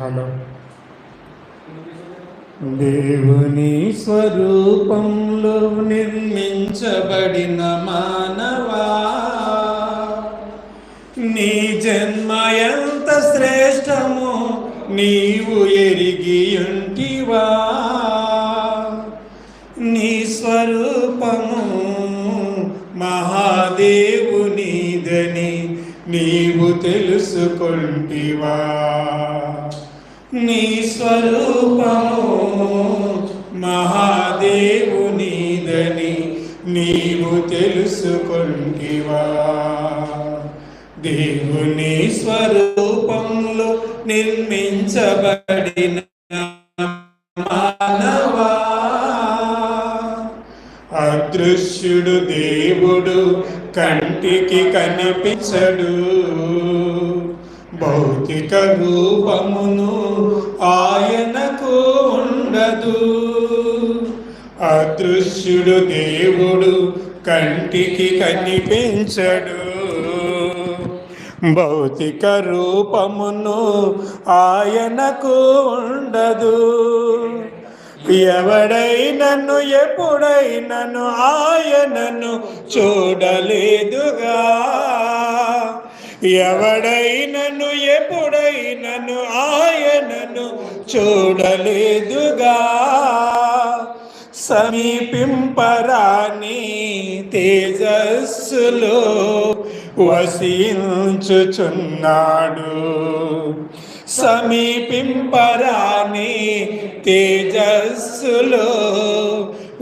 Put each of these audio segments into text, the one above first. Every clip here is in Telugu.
హలో దేవుని స్వరూపంలో నిర్మించబడిన మానవా? నీ జన్మ ఎంత శ్రేష్టము నీవు ఎరిగి ఉంటివా? నీ స్వరూపము మహాదేవునిదని నీవు తెలుసుకుంటివా? నీ స్వరూపము మహాదేవునిదని నీవు తెలుసుకుంటివా. దేవుని స్వరూపంలో నిర్మించబడిన మానవా. అదృశ్యుడు దేవుడు కంటికి కనిపించడు. భౌతిక రూపమును ఆయనకు ఉండదు. అదృశ్యుడు దేవుడు కంటికి కనిపించడు. భౌతిక రూపమును ఆయనకు ఉండదు. ఎవడైనను ఎప్పుడైనను ఆయనను చూడలేదుగా. ఎవడైనను ఎప్పుడైనను ఆయనను చూడలేదుగా. సమీపింపరాని తేజస్సులో వసించుచున్నాడు. సమీపింపరాని తేజస్సులో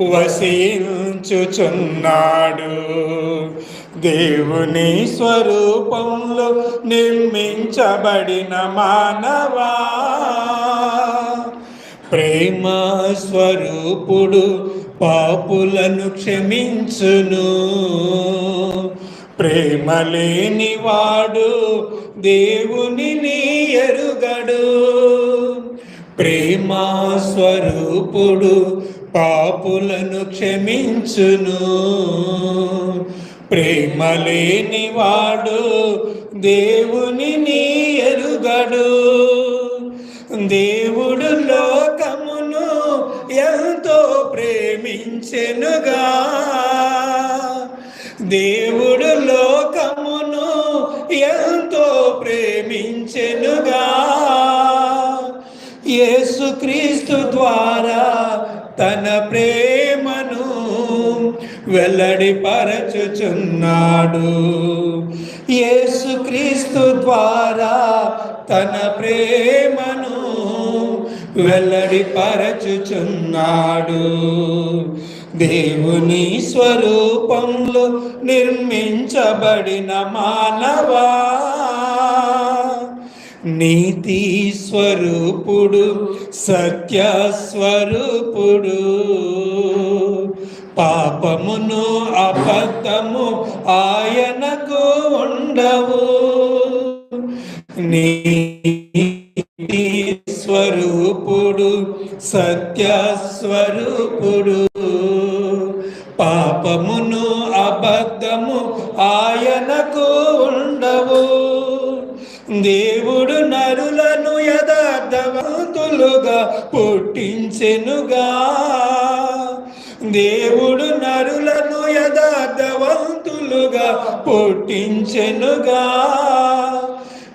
వసించుచున్నాడు. దేవుని స్వరూపంలో నిర్మించబడిన మానవా? ప్రేమ స్వరూపుడు పాపులను క్షమించును. ప్రేమ లేనివాడు దేవుని ఎరుగడు. ప్రేమ స్వరూపుడు పాపులను క్షమించును. ప్రేమ లేనివాడు దేవుని నీ ఎరుగడు దేవుడు లోకమును ఎంతో ప్రేమించెనుగా. దేవుడు లోకమును ఎంతో ప్రేమించెనుగా. వెల్లడిపరచుచున్నాడు యేసుక్రీస్తు ద్వారా తన ప్రేమను వెల్లడిపరచుచున్నాడు దేవుని స్వరూపంలో నిర్మించబడిన మానవా? నీతి స్వరూపుడు సత్య స్వరూపుడు. పాపమును అబద్ధము ఆయనకు ఉండవు. నీ స్వరూపుడు సత్య స్వరూపుడు పాపమును అబద్ధము ఆయనకు ఉండవు. దేవుడు నరులను యథార్థవంతులుగా పుట్టించెనుగా దేవుడు నరులను యథార్థవంతులుగా పుట్టించెనుగా.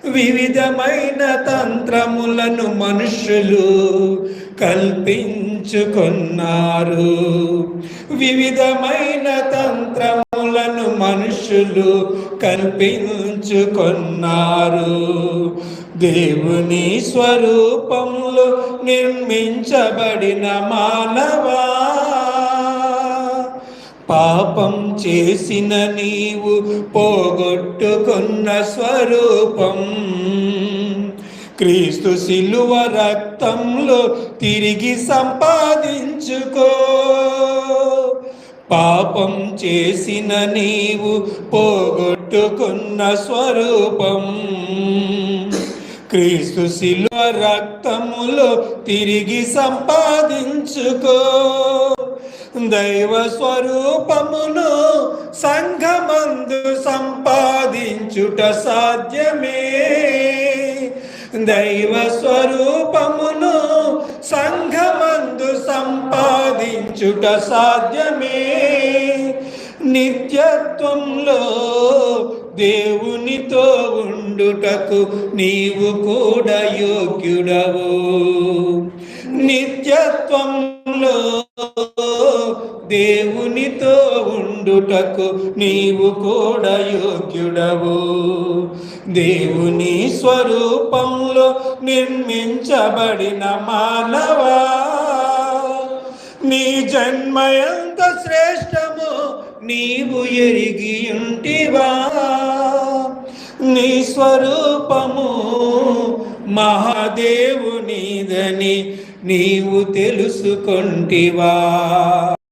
వివిధమైన తంత్రములను మనుషులు కల్పించుకున్నారు. వివిధమైన తంత్రములను మనుషులు కల్పించుకున్నారు. దేవుని స్వరూపంలో నిర్మించబడిన మానవా పాపం చేసిన నీవు పోగొట్టుకున్న స్వరూపం. క్రీస్తు శిలువ రక్తంలో తిరిగి సంపాదించుకో. పాపం చేసిన నీవు పోగొట్టుకున్న స్వరూపం. క్రీస్తు శిలువ రక్తములో తిరిగి సంపాదించుకో. దైవ స్వరూపమును సంఘమందు సంపాదించుట సాధ్యమే. దైవ స్వరూపమును సంఘమందు సంపాదించుట సాధ్యమే. నిత్యత్వంలో దేవునితో ఉండుటకు నీవు కూడా యోగ్యుడవు. నిత్యత్వంలో దేవునితో ఉండుటకు నీవు కూడా యోగ్యుడవు. దేవుని స్వరూపంలో నిర్మించబడిన మానవా? నీ జన్మ ఎంత శ్రేష్టము నీవు ఎరిగి ఉంటివా? నీ స్వరూపము మహాదేవునిదని నీవు తెలుసుకుంటివా?